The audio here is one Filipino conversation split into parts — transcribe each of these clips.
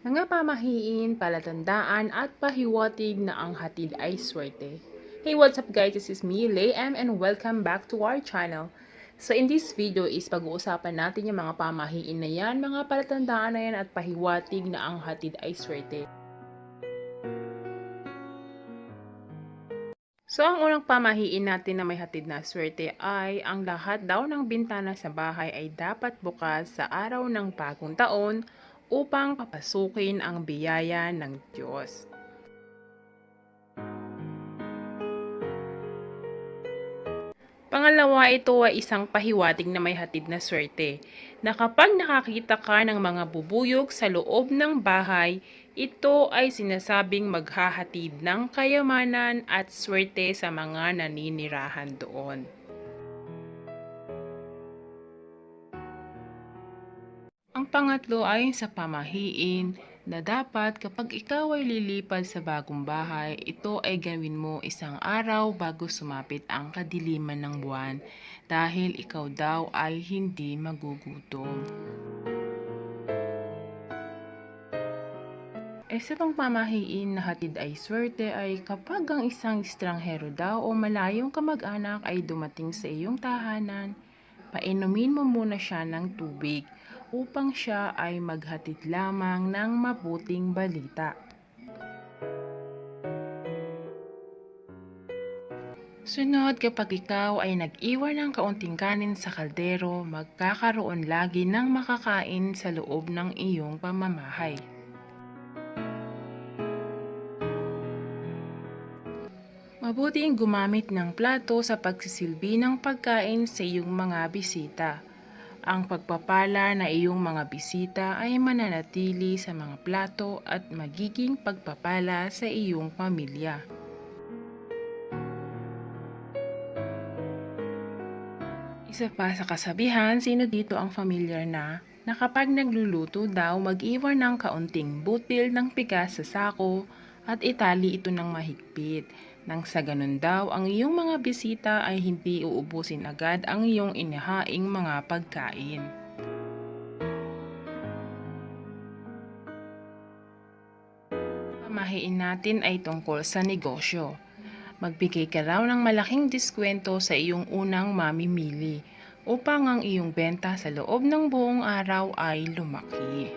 Mga pamahiin, palatandaan at pahiwatig na ang hatid ay swerte. Hey, what's up guys? This is me, Lay M, and welcome back to our channel. So in this video is pag-uusapan natin yung mga pamahiin na yan, mga palatandaan na yan at pahiwatig na ang hatid ay swerte. So ang unang pamahiin natin na may hatid na swerte ay ang lahat daw ng bintana sa bahay ay dapat bukas sa araw ng bagong taon upang papasukin ang biyaya ng Diyos. Pangalawa, ito ay isang pahiwatig na may hatid na swerte, na kapag nakakita ka ng mga bubuyog sa loob ng bahay, ito ay sinasabing maghahatid ng kayamanan at swerte sa mga naninirahan doon. Pangatlo ay sa pamahiin na dapat kapag ikaw ay lilipad sa bagong bahay, ito ay gawin mo isang araw bago sumapit ang kadiliman ng buwan dahil ikaw daw ay hindi magugutom. Isa pang pamahiin na hatid ay swerte ay kapag ang isang estranghero daw o malayong kamag-anak ay dumating sa iyong tahanan, painumin mo muna siya ng tubig upang siya ay maghatid lamang ng mabuting balita. Sunod, kapag ikaw ay nag-iwan ng kaunting kanin sa kaldero, magkakaroon lagi ng makakain sa loob ng iyong pamamahay. Mabuting gumamit ng plato sa pagsisilbi ng pagkain sa iyong mga bisita. Ang pagpapala na iyong mga bisita ay mananatili sa mga plato at magiging pagpapala sa iyong pamilya. Isa pa sa kasabihan, sino dito ang familiar na na kapag nagluluto daw mag-iwan ng kaunting butil ng pigas sa sako at itali ito ng mahigpit. Nang sa ganun daw, ang iyong mga bisita ay hindi uubusin agad ang iyong inihaing mga pagkain. Pamahiin natin ay tungkol sa negosyo. Magbigay ka raw ng malaking diskwento sa iyong unang mamimili upang ang iyong benta sa loob ng buong araw ay lumaki.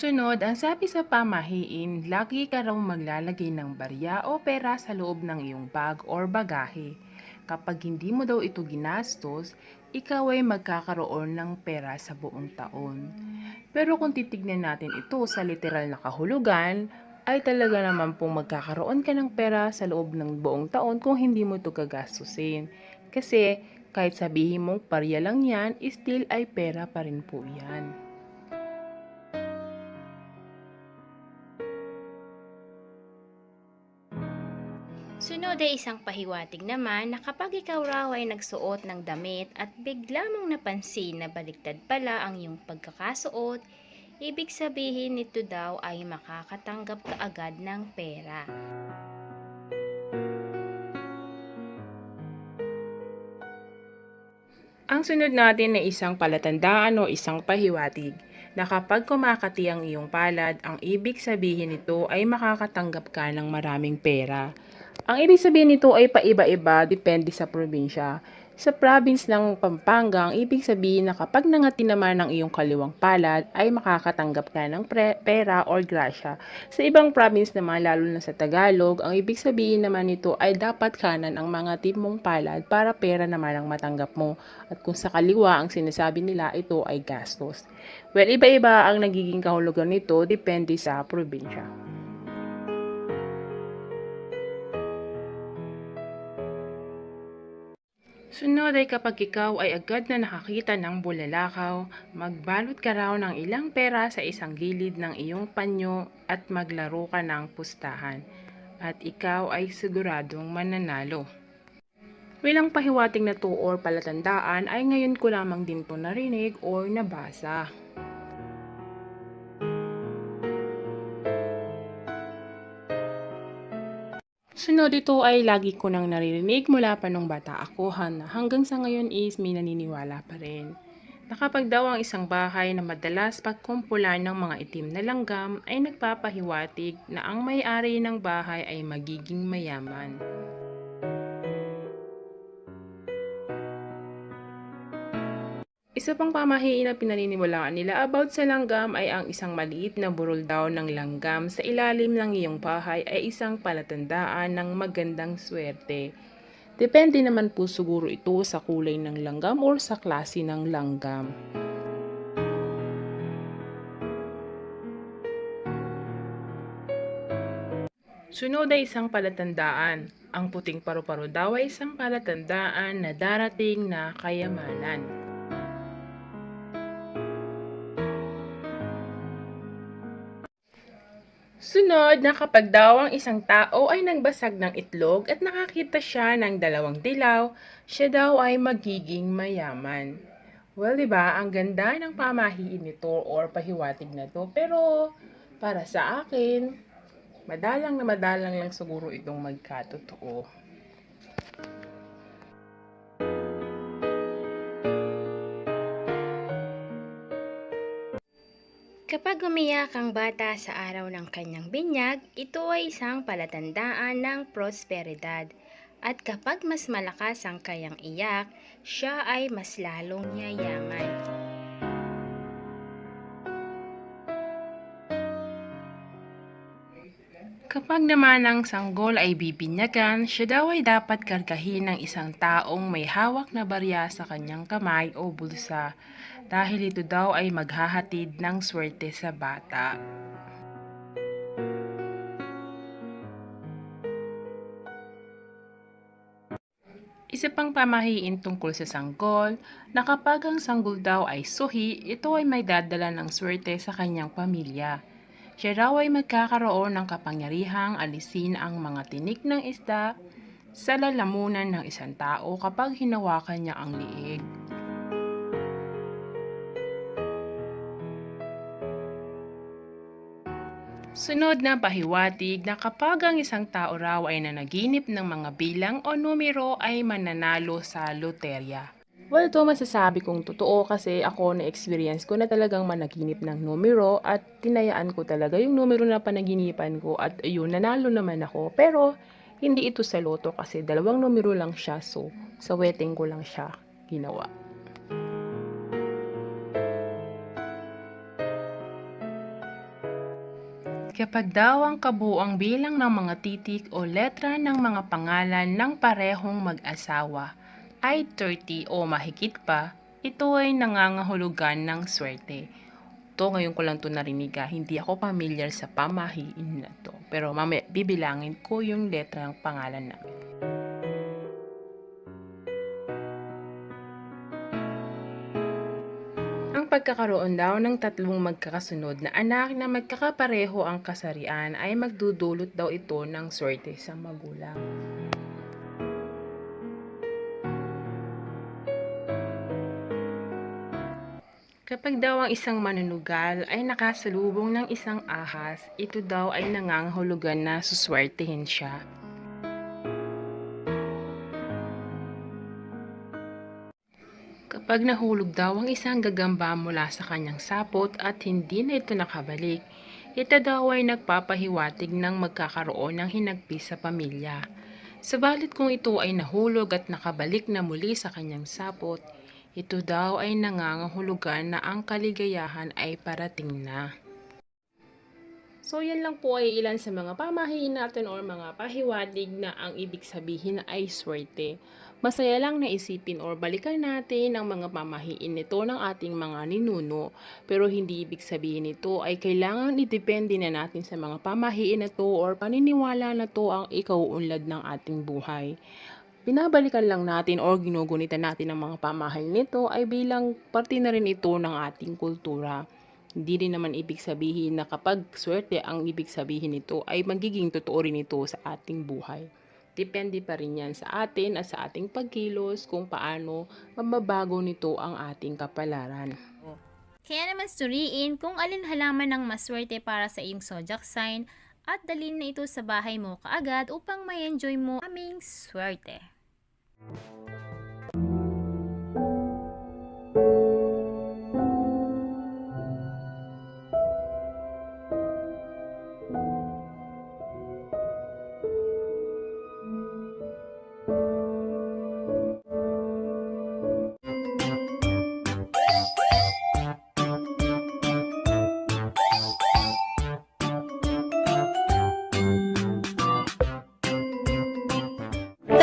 Sunod, ang sabi sa pamahiin, lagi ka raw maglalagay ng barya o pera sa loob ng iyong bag or bagahe. Kapag hindi mo daw ito ginastos, ikaw ay magkakaroon ng pera sa buong taon. Pero kung titignan natin ito sa literal na kahulugan, ay talaga naman pong magkakaroon ka ng pera sa loob ng buong taon kung hindi mo ito gagastusin. Kasi kahit sabihin mong parya lang yan, still ay pera pa rin po yan. Ay isang pahiwatig naman na kapag ikaw raw ay nagsuot ng damit at bigla mong napansin na baliktad pala ang iyong pagkakasuot, ibig sabihin nito daw ay makakatanggap ka agad ng pera. Ang sunod natin ay isang palatandaan o isang pahiwatig na kapag kumakati ang iyong palad, ang ibig sabihin nito ay makakatanggap ka ng maraming pera. Ang ibig sabihin nito ay paiba-iba depende sa probinsya. Sa province ng Pampanga, ang ibig sabihin na kapag nangati naman ang iyong kaliwang palad, ay makakatanggap ka ng pre- pera or grasya. Sa ibang province naman, lalo na sa Tagalog, ang ibig sabihin naman nito ay dapat kanan ang mga timong palad para pera naman ang matanggap mo. At kung sa kaliwa, ang sinasabi nila, ito ay gastos. Well, iba-iba ang nagiging kahulugan nito, depende sa probinsya. Sunod ay kapag ikaw ay agad na nakakita ng bulalakaw, magbalot ka raw ng ilang pera sa isang gilid ng iyong panyo at maglaro ka ng pustahan. At ikaw ay siguradong mananalo. Bilang pahiwating na to or palatandaan ay ngayon ko lamang din to narinig or nabasa. Sunod ito ay lagi ko nang naririnig mula pa nung bata ako na hanggang sa ngayon is may naniniwala pa rin. Na kapag daw ang isang bahay na madalas pagkumpulan ng mga itim na langgam ay nagpapahiwatig na ang may-ari ng bahay ay magiging mayaman. Isa pang pamahiin na pinaniniwalaan nila about sa langgam ay ang isang maliit na burol daw ng langgam sa ilalim ng iyong bahay ay isang palatandaan ng magandang swerte. Depende naman po siguro ito sa kulay ng langgam or sa klase ng langgam. Sunod ay isang palatandaan. Ang puting paru-paro daw ay isang palatandaan na darating na kayamanan. Sunod na kapag daw ang isang tao ay nagbasag ng itlog at nakakita siya ng dalawang dilaw, siya daw ay magiging mayaman. Well, di ba, ang ganda ng pamahiin nito or pahiwatig na to. Pero, para sa akin, madalang na madalang lang siguro itong magkatotoo. Kapag umiyak ang bata sa araw ng kanyang binyag, ito ay isang palatandaan ng prosperidad. At kapag mas malakas ang kayang iyak, siya ay mas lalong yayaman. Kapag naman ang sanggol ay bibinyagan, siya daw ay dapat kargahin ng isang taong may hawak na barya sa kanyang kamay o bulsa dahil ito daw ay maghahatid ng swerte sa bata. Isa pang pamahiin tungkol sa sanggol na kapag ang sanggol daw ay suhi, ito ay may dadala ng swerte sa kanyang pamilya. Siya raw ay magkakaroon ng kapangyarihang alisin ang mga tinik ng isda sa lalamunan ng isang tao kapag hinawakan niya ang liig. Sunod na pahiwatig na kapag ang isang tao raw ay nanaginip ng mga bilang o numero ay mananalo sa loterya. Well, ito masasabi kong totoo kasi ako na-experience ko na talagang managinip ng numero at tinayaan ko talaga yung numero na panaginipan ko at yun, nanalo naman ako. Pero, hindi ito sa loto kasi dalawang numero lang siya so sa wedding ko lang siya ginawa. Kapag daw ang kabuang bilang ng mga titik o letra ng mga pangalan ng parehong mag-asawa ay 30 o mahigit pa, ito ay nangangahulugan ng swerte. To ngayon ko lang to narinig ah. hindi ako familiar sa pamahiin na to. Pero mamaya bibilangin ko yung letra ng pangalan namin. Ang pagkakaroon daw ng tatlong magkakasunod na anak na magkakapareho ang kasarian ay magdudulot daw ito ng swerte sa magulang. Kapag daw ang isang manunugal ay nakasalubong ng isang ahas, ito daw ay nangangahulugan na suswertehin siya. Kapag nahulog daw ang isang gagamba mula sa kanyang sapot at hindi na ito nakabalik, ito daw ay nagpapahiwatig ng magkakaroon ng hinagpis sa pamilya. Sabalit kung ito ay nahulog at nakabalik na muli sa kanyang sapot, ito daw ay nangangahulugan na ang kaligayahan ay parating na. So yan lang po ay ilan sa mga pamahiin natin or mga pahiwatig na ang ibig sabihin ay swerte. Masaya lang na isipin or balikan natin ang mga pamahiin nito ng ating mga ninuno. Pero hindi ibig sabihin nito ay kailangan idepende na natin sa mga pamahiin na to or paniniwala na to ang ikauunlad ng ating buhay. Binabalikan lang natin or ginugunitan natin ang mga pamahiin nito ay bilang parte na rin ito ng ating kultura. Hindi rin naman ibig sabihin na kapag swerte ang ibig sabihin nito ay magiging totoo rin ito sa ating buhay. Depende pa rin yan sa atin at sa ating pagkilos kung paano mababago nito ang ating kapalaran. Kaya naman suriin kung alin halaman ang maswerte para sa iyong zodiac sign at dalhin na ito sa bahay mo kaagad upang may enjoy mo aming swerte.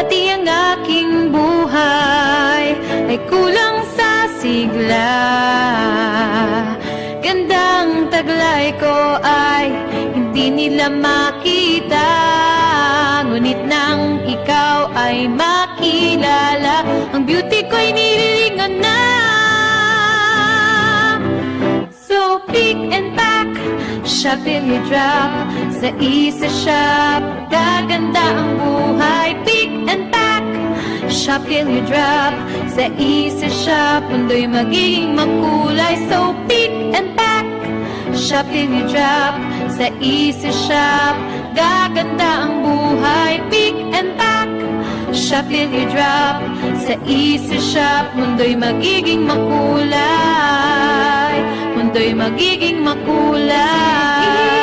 Dati ang aking buhay ay kulang sa sigla. Gandang taglay ko ay hindi nila makita. Ngunit nang ikaw ay makilala Ang beauty ko'y nililingon na. So pick and pack, shop till you drop. Sa isa shop, gaganda ang buhay. Pick and pack, shop till you drop? Sa isa shop, mundo'y magiging makulay So pick and pack, shop till you drop? Sa isa shop, gaganda ang buhay. Pick and pack, shop till you drop? Sa isa shop, mundo'y magiging makulay Mundo'y magiging makulay